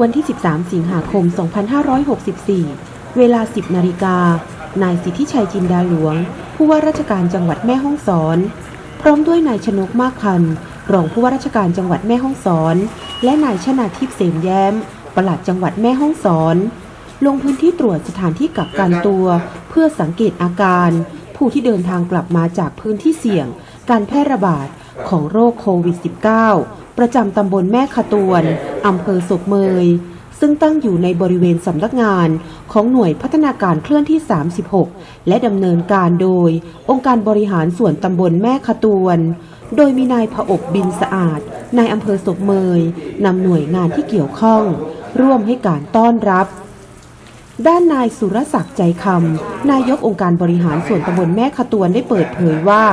วันที่ 13 สิงหาคม 2564 เวลา 10 นาฬิกา นายสิทธิชัยจินดาหลวง ผู้ว่าราชการจังหวัดแม่ฮ่องสอน พร้อมด้วยนายชนกมากพันธ์รองผู้ว่าราชการจังหวัดแม่ฮ่องสอน และนายชนาทิพย์เสมแย้ม ปลัดจังหวัดแม่ฮ่องสอน ลงพื้นที่ตรวจสถานที่กักกันตัว เพื่อสังเกตอาการ ผู้ที่เดินทางกลับมาจากพื้นที่เสี่ยง การแพร่ระบาดของโรคโควิด -19 ประจำตำบลแม่ขตวนอำเภอศพเมย ซึ่งตั้งอยู่ในบริเวณสำนักงานของหน่วยพัฒนาการเคลื่อนที่ 36 และดำเนินการโดย องค์การบริหารส่วนตำบลแม่ขตวน โดยมีนายผอบบินสะอาดนายอำเภอศพเมยนำหน่วยงานที่เกี่ยวข้อง ร่วมให้การต้อนรับด้านนายสุรศักดิ์ใจคำ นายกองค์การบริหารส่วนตำบลแม่ขตวนได้เปิดเผยว่า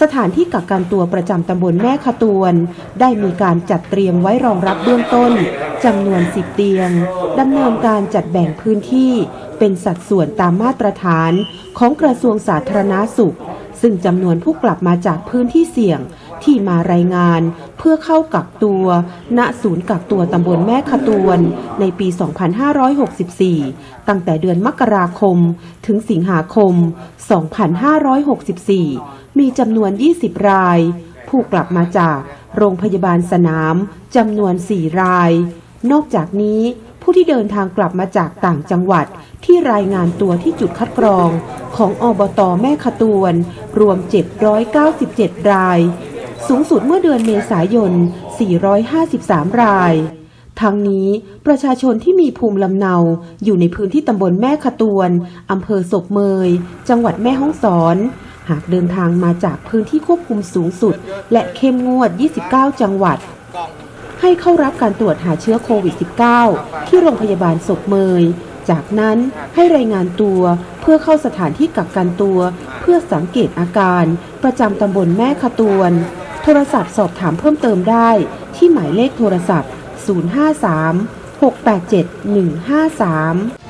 สถานที่กักกันตัวประจำตำบลแม่ขตวน ได้มีการจัดเตรียมไว้รองรับเบื้องต้นจำนวน 10 เตียงดำเนินการจัดแบ่งพื้นที่เป็นสัดส่วนตามมาตรฐานของกระทรวงสาธารณาสุข ซึ่งจำนวนผู้กลับมาจากพื้นที่เสี่ยง ที่มารายงานเพื่อเข้ากักตัว ณ ศูนย์กักตัวตำบลแม่ขตวน ในปี 2564 ตั้งแต่เดือนมกราคม ถึงสิงหาคม 2564 มีจำนวน 20 ราย ผู้กลับมาจากโรงพยาบาลสนามจำนวน 4 ราย นอกจากนี้ผู้ที่เดินทางกลับมาจากต่างจังหวัดที่รายงานตัวที่จุดคัดกรองของอบตแม่ขตวน รวม 797 ราย สูงสุดเมื่อเดือนเมษายน 453 ราย ทั้งนี้ประชาชนที่มีภูมิลำเนาอยู่ในพื้นที่ตำบลแม่ขะตวนอำเภอศพเมย จังหวัดแม่ฮ่องสอน หากเดินทางมาจากพื้นที่ควบคุมสูงสุด และเข้มงวด 29 จังหวัด ให้เข้ารับการตรวจหาเชื้อโควิด -19 ที่โรงพยาบาลศพเมยจากนั้นให้รายงานตัวเพื่อเข้าสถานที่กักกันตัว เพื่อสังเกตอาการประจำตำบลแม่ขะตวน โทรศัพท์สอบถามเพิ่มเติมได้ ที่หมายเลขโทรศัพท์ 053 687 153